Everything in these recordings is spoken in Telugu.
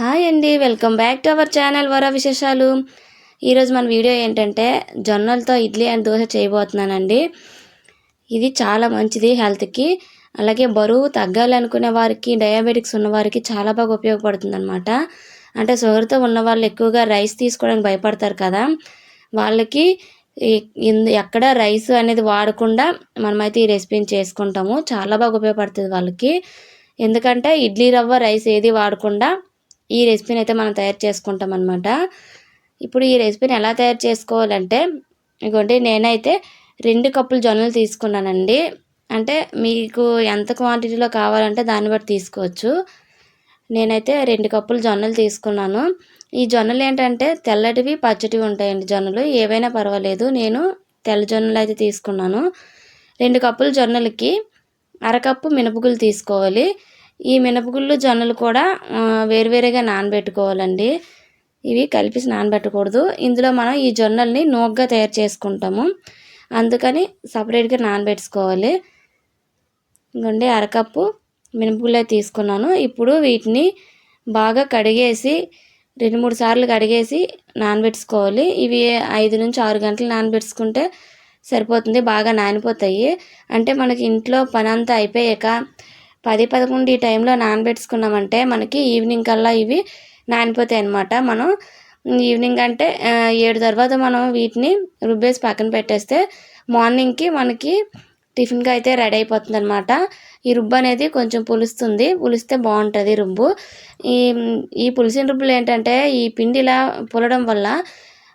హాయ్ అండి welcome back to our channel వర విశేషాలు. ఈరోజు మన వీడియో ఏంటంటే జొన్నలతో ఇడ్లీ అండ్ దోశ చేయబోతున్నానండి. ఇది చాలా మంచిది హెల్త్కి అలాగే బరువు తగ్గాలనుకునే వారికి డయాబెటిక్స్ ఉన్న వారికి చాలా బాగా ఉపయోగపడుతుంది అనమాట అంటే షుగర్తో ఉన్న వాళ్ళు ఎక్కువగా రైస్ తీసుకోవడానికి భయపడతారు కదా. వాళ్ళకి ఎక్కడ రైస్ అనేది వాడకుండా మనమైతే ఈ రెసిపీని చేసుకుంటాము. చాలా బాగా ఉపయోగపడుతుంది వాళ్ళకి. ఎందుకంటే ఇడ్లీ రవ్వ రైస్ ఏది వాడకుండా ఈ రెసిపీని అయితే మనం తయారు చేసుకుంటాం అనమాట ఇప్పుడు ఈ రెసిపీని ఎలా తయారు చేసుకోవాలంటే ఇదిగోండి నేనైతే రెండు కప్పులు జొన్నలు తీసుకున్నానండి. అంటే మీకు ఎంత క్వాంటిటీలో కావాలంటే దాన్ని బట్టి తీసుకోవచ్చు. నేనైతే రెండు కప్పులు జొన్నలు తీసుకున్నాను. ఈ జొన్నలు ఏంటంటే తెల్లటివి పచ్చటివి ఉంటాయండి జొన్నలు. ఏవైనా పర్వాలేదు. నేను తెల్ల జొన్నలు అయితే తీసుకున్నాను. రెండు కప్పులు జొన్నలకి అరకప్పు మినపగులు తీసుకోవాలి. ఈ మినపగుళ్ళు జొన్నలు కూడా వేరువేరుగా నానబెట్టుకోవాలండి. ఇవి కలిపి నానబెట్టకూడదు. ఇందులో మనం ఈ జొన్నల్ని నూగ్గా తయారు చేసుకుంటాము. అందుకని సపరేట్గా నానబెట్టుకోవాలి. ఇంకండి అరకప్పు మినపగుళ్ళే తీసుకున్నాను. ఇప్పుడు వీటిని బాగా కడిగేసి రెండు మూడు సార్లు కడిగేసి నానబెట్టుకోవాలి. ఇవి ఐదు నుంచి ఆరు గంటలు నానబెట్టుకుంటే సరిపోతుంది. బాగా నానిపోతాయి. అంటే మనకి ఇంట్లో పని అంతా అయిపోయాక పది పదకొండు ఈ టైంలో నానబెట్టుకున్నామంటే మనకి ఈవినింగ్ కల్లా ఇవి నానిపోతాయి అన్నమాట. మనం ఈవినింగ్ అంటే ఏడు తర్వాత మనం వీటిని రుబ్బేసి పక్కన పెట్టేస్తే మార్నింగ్కి మనకి టిఫిన్కి అయితే రెడీ అయిపోతుంది అనమాట ఈ రుబ్బు అనేది కొంచెం పులుస్తుంది. పులిస్తే బాగుంటుంది రుబ్బు. ఈ ఈ పులిసిన రుబ్బులు ఏంటంటే ఈ పిండి ఇలా పులడం వల్ల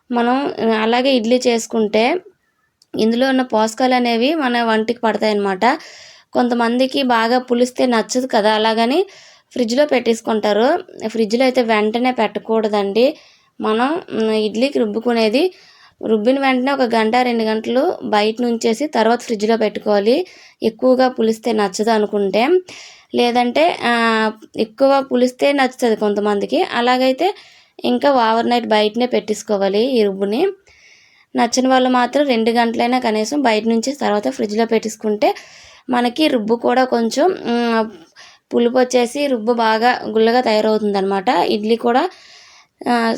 మనం అలాగే ఇడ్లీ చేసుకుంటే ఇందులో ఉన్న పోషకాలు అనేవి మన వంటికి పడతాయి అన్నమాట కొంతమందికి బాగా పులిస్తే నచ్చదు కదా అలాగని ఫ్రిడ్జ్లో పెట్టేసుకుంటారు. ఫ్రిడ్జ్లో అయితే వెంటనే పెట్టకూడదండి. మనం ఇడ్లీకి రుబ్బుకునేది రుబ్బిన వెంటనే ఒక గంట రెండు గంటలు బయట నుంచేసి తర్వాత ఫ్రిడ్జ్లో పెట్టుకోవాలి. ఎక్కువగా పులిస్తే నచ్చదు అనుకుంటే. లేదంటే ఎక్కువ పులిస్తే నచ్చుతుంది కొంతమందికి. అలాగైతే ఇంకా ఓవర్ నైట్ బయటనే పెట్టేసుకోవాలి ఈ రుబ్బుని. నచ్చని వాళ్ళు మాత్రం రెండు గంటలైనా కనీసం బయట నుంచి తర్వాత ఫ్రిడ్జ్లో పెట్టేసుకుంటే మనకి రుబ్బు కూడా కొంచెం పులుపు వచ్చేసి రుబ్బు బాగా గుల్లగా తయారవుతుంది అనమాట ఇడ్లీ కూడా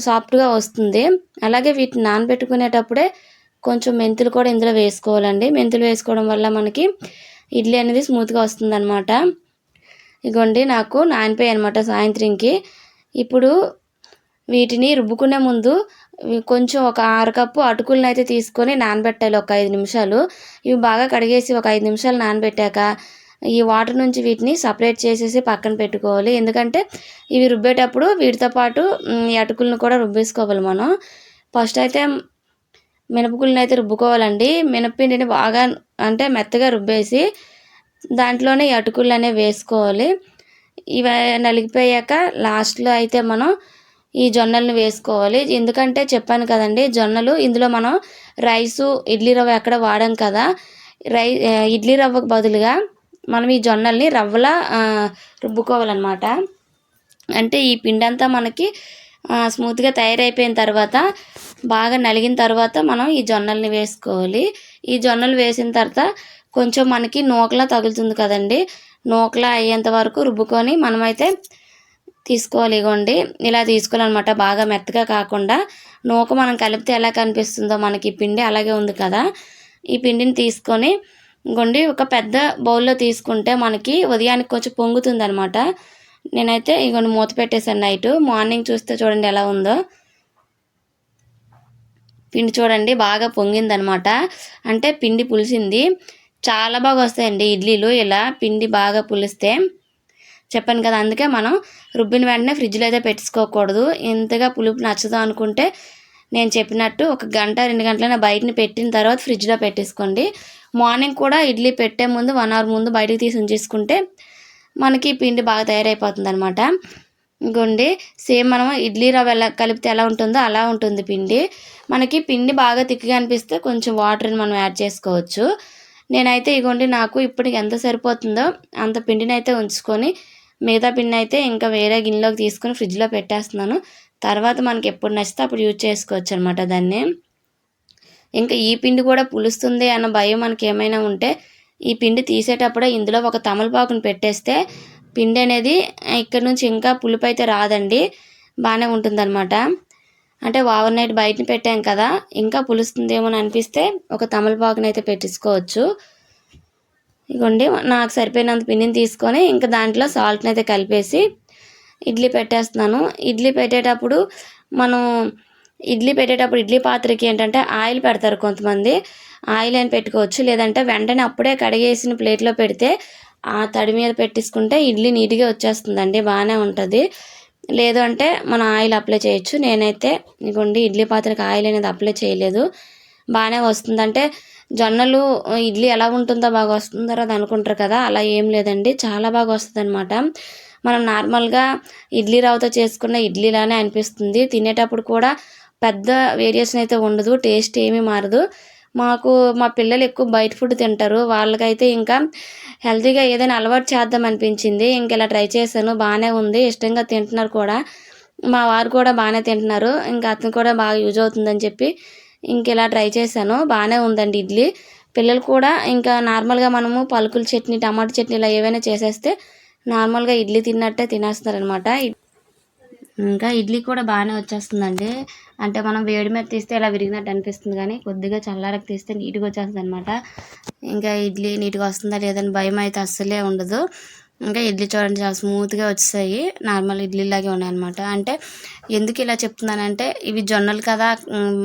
సాఫ్ట్గా వస్తుంది. అలాగే వీటిని నానబెట్టుకునేటప్పుడే కొంచెం మెంతులు కూడా ఇందులో వేసుకోవాలండి. మెంతులు వేసుకోవడం వల్ల మనకి ఇడ్లీ అనేది స్మూత్గా వస్తుంది అనమాట ఇగోండి నాకు నానిపోయాయి అనమాట సాయంత్రంకి. ఇప్పుడు వీటిని రుబ్బుకునే ముందు కొంచెం ఒక అరకప్పు అటుకులను అయితే తీసుకొని నానబెట్టాలి ఒక ఐదు నిమిషాలు. ఇవి బాగా కడిగేసి ఒక ఐదు నిమిషాలు నానబెట్టాక ఈ వాటర్ నుంచి వీటిని సపరేట్ చేసేసి పక్కన పెట్టుకోవాలి. ఎందుకంటే ఇవి రుబ్బేటప్పుడు వీటితో పాటు ఈ అటుకులను కూడా రుబ్బేసుకోవాలి మనం. ఫస్ట్ అయితే మినపగుళ్ళని అయితే రుబ్బుకోవాలండి. మినపిండిని బాగా అంటే మెత్తగా రుబ్బేసి దాంట్లోనే ఈ అటుకులు అనేవి వేసుకోవాలి. ఇవి నలిగిపోయాక లాస్ట్లో అయితే మనం ఈ జొన్నలను వేసుకోవాలి. ఎందుకంటే చెప్పాను కదండి జొన్నలు ఇందులో మనం రైసు ఇడ్లీ రవ్వ ఎక్కడ వాడాం కదా. రై ఇడ్లీ రవ్వకు బదులుగా మనం ఈ జొన్నల్ని రవ్వలా రుబ్బుకోవాలన్నమాట. అంటే ఈ పిండి అంతా మనకి స్మూత్గా తయారైపోయిన తర్వాత బాగా నలిగిన తర్వాత మనం ఈ జొన్నల్ని వేసుకోవాలి. ఈ జొన్నలు వేసిన తర్వాత కొంచెం మనకి నూకలా తగులుతుంది కదండి. నూకలా అయ్యేంత వరకు రుబ్బుకొని మనమైతే తీసుకోవాలి ఇగోండి. ఇలా తీసుకోవాలన్నమాట. బాగా మెత్తగా కాకుండా నూక మనం కలిపితే ఎలా కనిపిస్తుందో మనకి పిండి అలాగే ఉంది కదా. ఈ పిండిని తీసుకొని ఇంకోండి ఒక పెద్ద బౌల్లో తీసుకుంటే మనకి ఉదయానికి కొంచెం పొంగుతుంది అనమాట నేనైతే ఇగోండి మూత పెట్టేశాను నైట్. మార్నింగ్ చూస్తే చూడండి ఎలా ఉందో. పిండి చూడండి బాగా పొంగిందనమాట అంటే పిండి పులిసింది. చాలా బాగా వస్తాయండి ఇడ్లీలు. ఇలా పిండి బాగా పులిస్తే చెప్పాను కదా అందుకే మనం రుబ్బిన వెంటనే ఫ్రిడ్జ్లో అయితే పెట్టుకోకూడదు. ఇంతగా పులుపు నచ్చదు అనుకుంటే నేను చెప్పినట్టు ఒక గంట రెండు గంటలైనా బయటని పెట్టిన తర్వాత ఫ్రిడ్జ్లో పెట్టేసుకోండి. మార్నింగ్ కూడా ఇడ్లీ పెట్టే ముందు వన్ అవర్ ముందు బయటకు తీసి ఉంచేసుకుంటే మనకి పిండి బాగా తయారైపోతుంది అనమాట ఇంకోండి సేమ్ మనం ఇడ్లీ రవ్వ ఎలా కలిపితే ఎలా ఉంటుందో అలా ఉంటుంది పిండి. మనకి పిండి బాగా తిక్కగా అనిపిస్తే కొంచెం వాటర్ని మనం యాడ్ చేసుకోవచ్చు. నేనైతే ఇగోండి నాకు ఇప్పటికి ఎంత సరిపోతుందో అంత పిండిని అయితే ఉంచుకొని మిగతా పిండి అయితే ఇంకా వేరే గిన్నెలోకి తీసుకొని ఫ్రిడ్జ్లో పెట్టేస్తున్నాను. తర్వాత మనకి ఎప్పుడు నచ్చితే అప్పుడు యూజ్ చేసుకోవచ్చు అనమాట దాన్ని. ఇంకా ఈ పిండి కూడా పులుస్తుంది అన్న భయం మనకి ఏమైనా ఉంటే ఈ పిండి తీసేటప్పుడే ఇందులో ఒక తమలపాకుని పెట్టేస్తే పిండి అనేది ఇక్కడ నుంచి ఇంకా పులుపు అయితే రాదండి. బాగానే ఉంటుందన్నమాట. అంటే ఓవర్ నైట్ బయటని పెట్టాం కదా ఇంకా పులుస్తుందేమో అని అనిపిస్తే ఒక తమలపాకుని అయితే పెట్టించుకోవచ్చు ఇగోండి నాకు సరిపోయినంత పిండిని తీసుకొని ఇంకా దాంట్లో సాల్ట్ని అయితే కలిపేసి ఇడ్లీ పెట్టేస్తున్నాను. ఇడ్లీ పెట్టేటప్పుడు మనం ఇడ్లీ పెట్టేటప్పుడు ఇడ్లీ పాత్రకి ఏంటంటే ఆయిల్ పెడతారు కొంతమంది. ఆయిల్ అని పెట్టుకోవచ్చు లేదంటే వెంటనే అప్పుడే కడిగేసిన ప్లేట్లో పెడితే ఆ తడి మీద పెట్టేసుకుంటే ఇడ్లీ నీట్గా వచ్చేస్తుందండి బాగానే ఉంటుంది. లేదు అంటే మనం ఆయిల్ అప్లై చేయొచ్చు. నేనైతే ఇదిగోండి ఇడ్లీ పాత్రకి ఆయిల్ అనేది అప్లై చేయలేదు. బాగానే వస్తుంది అంటే జొన్నలు ఇడ్లీ ఎలా ఉంటుందో బాగా వస్తుందో అది అనుకుంటారు కదా అలా ఏం లేదండి. చాలా బాగా వస్తుంది అనమాట మనం నార్మల్గా ఇడ్లీ రవ్వతో చేసుకున్న ఇడ్లీలానే అనిపిస్తుంది. తినేటప్పుడు కూడా పెద్ద వేరియేషన్ అయితే ఉండదు టేస్ట్ ఏమీ మారదు. మాకు మా పిల్లలు ఎక్కువ బయట ఫుడ్ తింటారు. వాళ్ళకైతే ఇంకా హెల్తీగా ఏదైనా అలవాటు చేద్దాం అనిపించింది. ఇంక ఇలా ట్రై చేశాను. బాగానే ఉంది. ఇష్టంగా తింటున్నారు కూడా. మా వారు కూడా బాగానే తింటున్నారు. ఇంకా అతను కూడా బాగా యూజ్ అవుతుందని చెప్పి ఇంక ఇలా ట్రై చేశాను. బాగానే ఉందండి ఇడ్లీ. పిల్లలు కూడా ఇంకా నార్మల్గా మనము పలుకుల చట్నీ టమాటా చట్నీ ఇలా ఏవైనా చేసేస్తే నార్మల్గా ఇడ్లీ తిన్నట్టే తినేస్తున్నారనమాట ఇంకా ఇడ్లీ కూడా బాగానే వచ్చేస్తుందండి. అంటే మనం వేడి మీద తీస్తే ఇలా విరిగినట్టు అనిపిస్తుంది కానీ కొద్దిగా చల్లారకు తీస్తే నీట్గా వచ్చేస్తుంది అనమాట ఇంకా ఇడ్లీ నీట్గా వస్తుందా లేదని భయం అయితే అస్సలే ఉండదు. ఇంకా ఇడ్లీ చూడండి చాలా స్మూత్గా వచ్చాయి నార్మల్ ఇడ్లీలాగే ఉన్నాయన్నమాట. అంటే ఎందుకు ఇలా చెప్తున్నానంటే ఇవి జొన్నలు కదా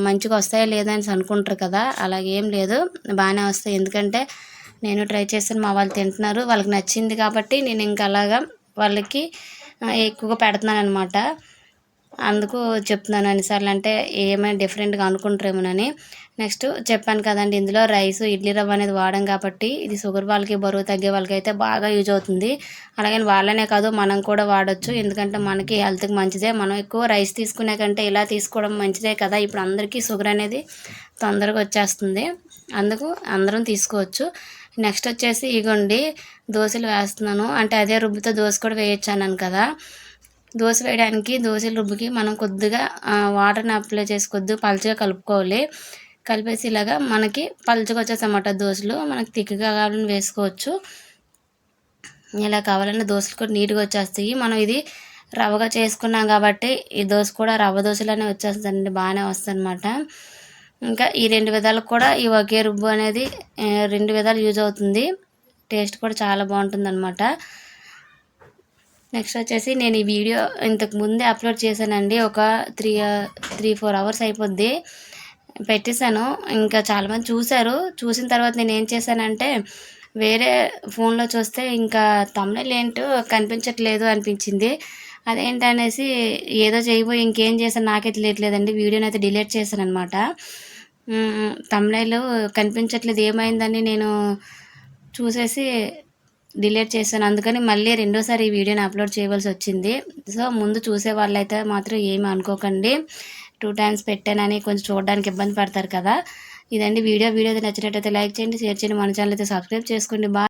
మంచిగా వస్తాయా లేదని అనుకుంటారు కదా. అలాగేం లేదు బాగానే వస్తాయి. ఎందుకంటే నేను ట్రై చేస్తాను మా వాళ్ళు తింటున్నారు. వాళ్ళకి నచ్చింది కాబట్టి నేను ఇంకా అలాగా వాళ్ళకి ఎక్కువగా పెడుతున్నాను అనమాట అందుకు చెప్తున్నాను అన్నిసార్లు అంటే ఏమైనా డిఫరెంట్గా అనుకుంటారేమోనని. నెక్స్ట్ చెప్పాను కదండి ఇందులో రైస్ ఇడ్లీ రవ్వ అనేది వాడడం కాబట్టి ఇది షుగర్ వాళ్ళకి బరువు తగ్గే వాళ్ళకి అయితే బాగా యూజ్ అవుతుంది. అలాగే వాళ్ళనే కాదు మనం కూడా వాడచ్చు. ఎందుకంటే మనకి హెల్త్కి మంచిదే. మనం ఎక్కువ రైస్ తీసుకునే కంటే ఇలా తీసుకోవడం మంచిదే కదా. ఇప్పుడు అందరికీ షుగర్ అనేది తొందరగా వచ్చేస్తుంది. అందుకు అందరం తీసుకోవచ్చు. నెక్స్ట్ వచ్చేసి ఇగోండి దోశలు వేస్తున్నాను. అంటే అదే రుబ్బుతో దోశ కూడా వేయొచ్చు అన్నాను కదా. దోశ వేయడానికి దోశల రుబ్బుకి మనం కొద్దిగా వాటర్ని అప్లై చేసి కొద్దిగా పలుచగా కలుపుకోవాలి. కలిపేసి ఇలాగా మనకి పలుచగా వచ్చేసన్నమాట దోశలు. మనకి తిక్కగా కావాలని వేసుకోవచ్చు. ఇలా కావాలన్నా దోశలు కూడా నీట్గా వచ్చేస్తాయి. మనం ఇది రవ్వగా చేసుకున్నాం కాబట్టి ఈ దోశ కూడా రవ్వ దోశలనే వచ్చేస్తుందండి బాగానే వస్తుంది అనమాట ఇంకా ఈ రెండు విధాలకు కూడా ఈ ఒకే రుబ్బు అనేది రెండు విధాలు యూజ్ అవుతుంది. టేస్ట్ కూడా చాలా బాగుంటుంది అనమాట నెక్స్ట్ వచ్చేసి నేను ఈ వీడియో ఇంతకు ముందే అప్లోడ్ చేశానండి. ఒక త్రీ త్రీ ఫోర్ అవర్స్ అయిపోద్ది. పెట్టేశాను. ఇంకా చాలామంది చూశారు. చూసిన తర్వాత నేను ఏం చేశానంటే వేరే ఫోన్లో చూస్తే ఇంకా తమిళ ఏంటో కనిపించట్లేదు అనిపించింది. అదేంటనేసి ఏదో చేయబోయి ఇంకేం చేశాను నాకే తెలియట్లేదండి. వీడియోని అయితే డిలీట్ చేశాను అనమాట తమిళలు కనిపించట్లేదు. ఏమైందని నేను చూసేసి డిలీట్ చేశాను. అందుకని మళ్ళీ రెండోసారి ఈ వీడియోని అప్లోడ్ చేయవలసి వచ్చింది. సో ముందు చూసే వాళ్ళైతే మాత్రం ఏమి అనుకోకండి. టూ టైమ్స్ పెట్టానని కొంచెం చూడడానికి ఇబ్బంది పడతారు కదా. ఇదండి వీడియో. వీడియో నచ్చినట్టయితే లైక్ చేయండి షేర్ చేయండి. మన ఛానల్ అయితే సబ్స్క్రైబ్ చేసుకోండి. బాగా